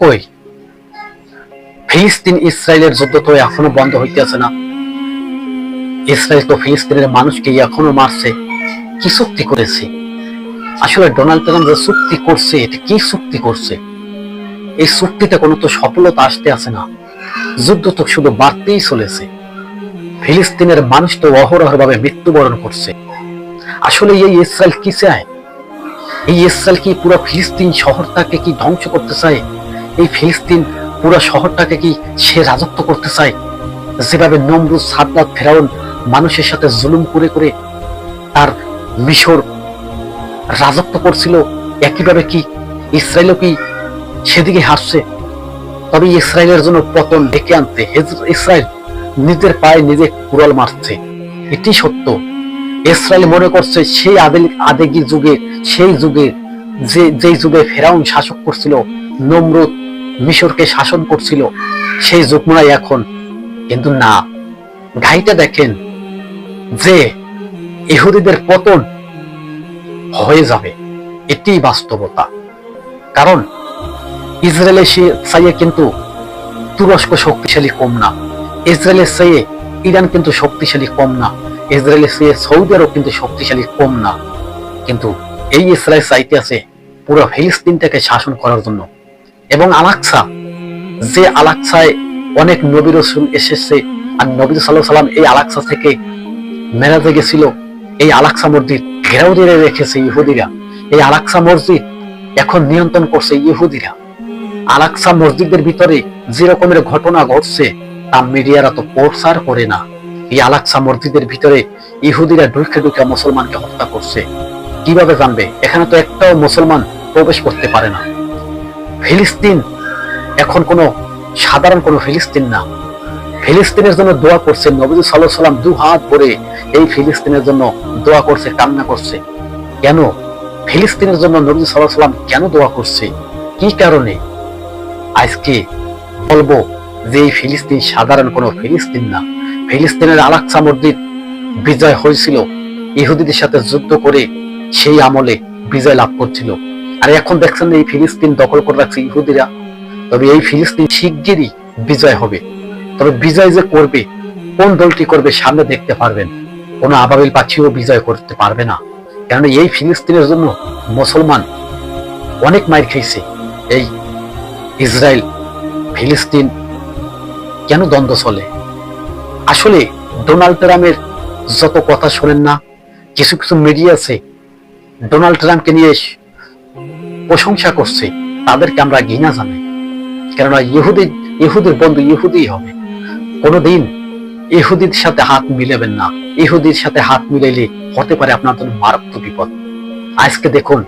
কই? ফিলিস্তিন ইসরায়েলের যুদ্ধ তো এখনও বন্ধ হইতেছে না। ইসরায়েল তো ফিলিস্তিনের মানুষকে এখনও মারছে। কি চুক্তি করেছে? আসলে ডোনাল্ড ট্রাম্প যে চুক্তি করছে, এটা কি চুক্তি করছে? এই চুক্তিতে কোনো তো সফলতা আসতে আছে না। যুদ্ধ তো শুধু বাড়তেই চলেছে। ফিলিস্তিনের মানুষ তো অহরহ ভাবে মৃত্যুবরণ করছে। আসলে এই ইসরায়েল কি চায়? এই ইসরায়েল কি পুরো ফিলিস্তিন শহরটাকে কি ধ্বংস করতে চায়? এই ফিলিস্তিন পুরো শহরটাকে কি সে রাজত্ব করতে চায়? যেভাবে নমরুদ সাদ্দাত ফেরাউন মানুষের সাথে জুলুম করে করে তার মিশর রাজত্ব করছিল, একইভাবে কি ইসরায়েলও কি সেদিকে হাসছে তবে ইসরায়েলের জন্য পতন ডেকে আনতে ইসরায়েল নিজের পায়ে নিজে কুড়াল মারছে। এটি সত্য। ইসরায়েল মনে করছে সেই আদেল আদেগি যুগে, সেই যুগে যে যেই যুগে ফেরাউন শাসক করছিল, নমরুদ মিশরকে শাসন করছিল, সেই যুগ হয় এখন। কিন্তু না গাইটা দেখেন যে ইহুদিদের পতন হয়ে যাবে, এটাই বাস্তবতা। কারণ ইসরায়েলের সে চাইয়ে কিন্তু তুরস্ক শক্তিশালী কম না ইসরায়েলের চেয়ে ইরান কিন্তু শক্তিশালী কম না ইসরায়েলের চেয়ে সৌদি আরব কিন্তু শক্তিশালী কম না। কিন্তু এই ইসরায়েল চাইতে আছে পুরো ফিলিস্তিনটাকে শাসন করার জন্য। এবং আলাক্সা, যে আলাক্সায় অনেক নবী রসুল এসেছে আর নবী সাল্লাহ সাল্লাম এই আলাক্সা থেকে মেরাজে গেছিল। এই আলাক্সা মসজিদ ঘেরাও দিয়ে রেখেছে ইহুদিরা। এই আলাক্সা মসজিদ এখন নিয়ন্ত্রণ করছে ইহুদিরা। আলাক্সা মসজিদের ভিতরে যে রকমের ঘটনা ঘটছে, তা মিডিয়ারা তো প্রচার করে না। এই আলাক্সা মসজিদের ভিতরে ইহুদিরা ঢুকে ঢুকে মুসলমানকে হত্যা করছে। কীভাবে জানবে? এখানে তো একটাও মুসলমান প্রবেশ করতে পারে না। ফিলিস্তিন এখন কোনো সাধারণ কোনো ফিলিস্তিন না। ফিলিস্তিনের জন্য দোয়া করছে নবী সাল্লাহ সাল্লাম দু হাত ভরে এই ফিলিস্তিনের জন্য দোয়া করছে, কান্না করছে। কেন? ফিলিস্তিনের জন্য নবী সাল্লাহ সাল্লাম কেন দোয়া করছে? কি কারণে? আজকে বলব যে এই ফিলিস্তিন সাধারণ কোনো ফিলিস্তিন না। ফিলিস্তিনের আলাক্সা মসজিদ বিজয় হয়েছিল, ইহুদিদের সাথে যুদ্ধ করে সেই আমলে বিজয় লাভ করছিল। আর এখন দেখছেন এই ফিলিস্তিন দখল করে রাখছে ইহুদিরা। তবে এই ফিলিস্তিন শিগগিরই বিজয় হবে। তবে বিজয় যে করবে, কোন দলটি করবে সামনে দেখতে পারবেন। কোন আবাবিল পাখিও বিজয় করতে পারবে না। কেননা এই ফিলিস্তিনের জন্য মুসলমান অনেক মাইর খেয়েছে। এই ইসরায়েল, ফিলিস্তিন কেন দ্বন্দ্ব চলে? আসলে ডোনাল্ড ট্রাম্পের যত কথা শোনেন না, কিছু কিছু মিডিয়া আছে, ডোনাল্ড ট্রাম্পকে নিয়ে প্রশংসা করছে, তাদেরকে আমরা ঘৃণা জানাই। কেননা ইহুদি, ইহুদির বন্ধু ইহুদি হবে। কোনোদিন ইহুদির সাথে হাত মিলাবেন না। ইহুদির সাথে হাত মিলাইলে হতে পারে আপনার জন্য মারাত্মক বিপদ। আজকে দেখুন,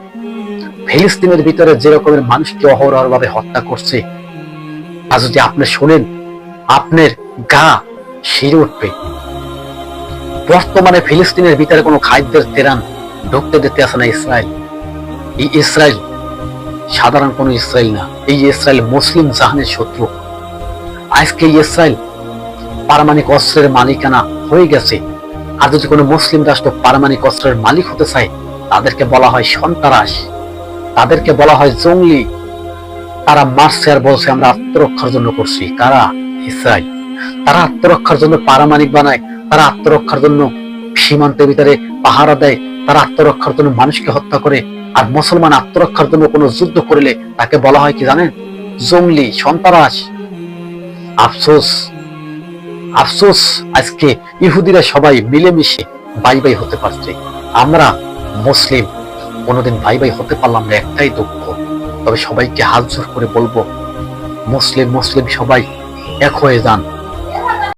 ফিলিস্তিনের ভিতরে যে রকমের মানুষকে অহরহ ভাবে হত্যা করছে, আর যদি আপনি শোনেন, আপনার গা শিরে উঠবে। বর্তমানে ফিলিস্তিনের ভিতরে কোনো খাদ্যের তেরান ঢুকতে দিতে আসে না ইসরায়েল। ইসরায়েল সাধারণ কোনো ইসরায়েল না। এই ইসরায়েল মুসলিম জাহানের শত্রু। আজকে ইসরায়েল পারমাণিক অস্ত্রের মালিকানা হয়ে গেছে। আর যদি কোনো মুসলিম রাষ্ট্র পারমাণিক অস্ত্রের মালিক হতে চায়, তাদেরকে বলা হয় সন্ত্রাস। তাদেরকে বলা হয় জঙ্গলি। তারা মারছে আর বলছে, আমরা আত্মরক্ষার জন্য করছি। কারা? ইসরায়েল। তারা আত্মরক্ষার জন্য পারমাণিক বানায়। তারা আত্মরক্ষার জন্য সীমান্তের ভিতরে পাহারা দেয়। তারা আত্মরক্ষার জন্য মানুষকে হত্যা করে। আর মুসলমান আত্মরক্ষার জন্য কোনো যুদ্ধ করলে তাকে বলা হয় কি জানেন? জঙ্গলি সন্ত্রাস। আফসোস। আফসোস, আজকে ইহুদিরা সবাই মিলেমিশে বাই বাই হতে পারছে। আমরা মুসলিম, কোনোদিন ভাই ভাই হতে পারলাম না, একটাই দুঃখ। তবে সবাইকে হাত জোর করে বলব, মুসলিম মুসলিম সবাই এক হয়ে যান।